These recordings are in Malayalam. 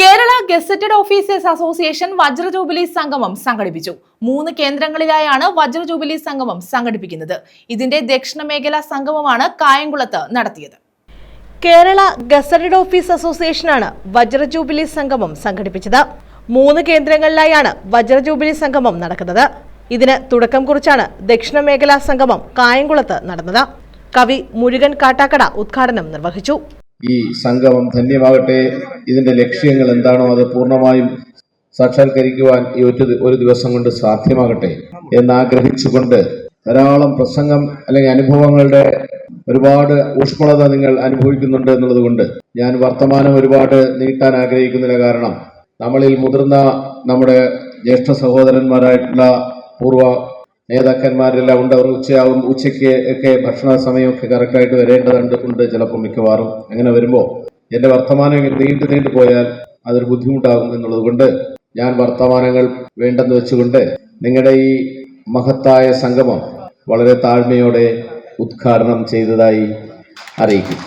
കേരള ഗസറ്റഡ് ഓഫീസേഴ്സ് അസോസിയേഷൻ വജ്ര ജൂബിലി സംഗമം സംഘടിപ്പിച്ചു. മൂന്ന് കേന്ദ്രങ്ങളിലായാണ് വജ്ര ജൂബിലി സംഗമം സംഘടിപ്പിക്കുന്നത്. ഇതിന്റെ ദക്ഷിണ മേഖലാ സംഗമമാണ് കായംകുളത്ത് നടത്തിയത്. കേരള ഗസറ്റഡ് ഓഫീസ് അസോസിയേഷനാണ് വജ്ര ജൂബിലി സംഗമം സംഘടിപ്പിച്ചത്. മൂന്ന് കേന്ദ്രങ്ങളിലായാണ് വജ്ര ജൂബിലി സംഗമം നടക്കുന്നത്. ഇതിന് തുടക്കം കുറിച്ചാണ് ദക്ഷിണ മേഖലാ സംഗമം കായംകുളത്ത് നടന്നത്. കവി മുരുകൻ കാട്ടാക്കട ഉദ്ഘാടനം നിർവഹിച്ചു. ഈ സംഗമം ധന്യമാകട്ടെ. ഇതിന്റെ ലക്ഷ്യങ്ങൾ എന്താണോ അത് പൂർണമായും സാക്ഷാത്കരിക്കുവാൻ ഈ ഒറ്റ ഒരു ദിവസം കൊണ്ട് സാധ്യമാകട്ടെ എന്നാഗ്രഹിച്ചുകൊണ്ട് ധാരാളം പ്രസംഗം അല്ലെങ്കിൽ അനുഭവങ്ങളുടെ ഒരുപാട് ഊഷ്മളത നിങ്ങൾ അനുഭവിക്കുന്നുണ്ട് എന്നുള്ളത് കൊണ്ട് ഞാൻ വർത്തമാനം ഒരുപാട് നീട്ടാൻ ആഗ്രഹിക്കുന്നില്ല കാരണം നമ്മളിൽ മുതിർന്ന നമ്മുടെ ജ്യേഷ്ഠ സഹോദരന്മാരായിട്ടുള്ള പൂർവ നേതാക്കന്മാരെല്ലാം ഉണ്ട്. അവർ ഉച്ചയാവും ഉച്ചയ്ക്ക് ഒക്കെ ഭക്ഷണ സമയമൊക്കെ കറക്റ്റായിട്ട് വരേണ്ടതുണ്ട് ഉണ്ട് ചിലപ്പോൾ മിക്കവാറും. അങ്ങനെ വരുമ്പോൾ എന്റെ വർത്തമാനം നീണ്ടു നീണ്ടു പോയാൽ അതൊരു ബുദ്ധിമുട്ടാകും എന്നുള്ളത് കൊണ്ട് ഞാൻ വർത്തമാനങ്ങൾ വേണ്ടെന്ന് വെച്ചുകൊണ്ട് നിങ്ങളുടെ ഈ മഹത്തായ സംഗമം വളരെ താഴ്മയോടെ ഉദ്ഘാടനം ചെയ്തതായി അറിയിക്കും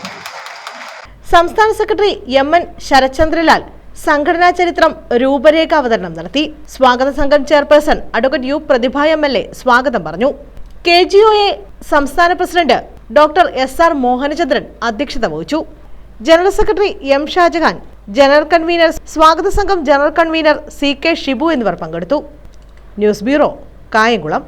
സംസ്ഥാന സെക്രട്ടറി എം എൻ ശരത്ചന്ദ്രലാൽ സംഘടനാ ചരിത്രം രൂപരേഖ അവതരണം നടത്തി. സ്വാഗത സംഘം chairperson advocate U Prathibha M L A സ്വാഗതം പറഞ്ഞു. കെ ജി ഒ എ സംസ്ഥാന president doctor S R Mohanachandran അധ്യക്ഷത വഹിച്ചു. General secretary M Shajahan general convener സ്വാഗത സംഘം general convener C K Shibu എന്നിവർ പങ്കെടുത്തു. News bureau Kayamkulam.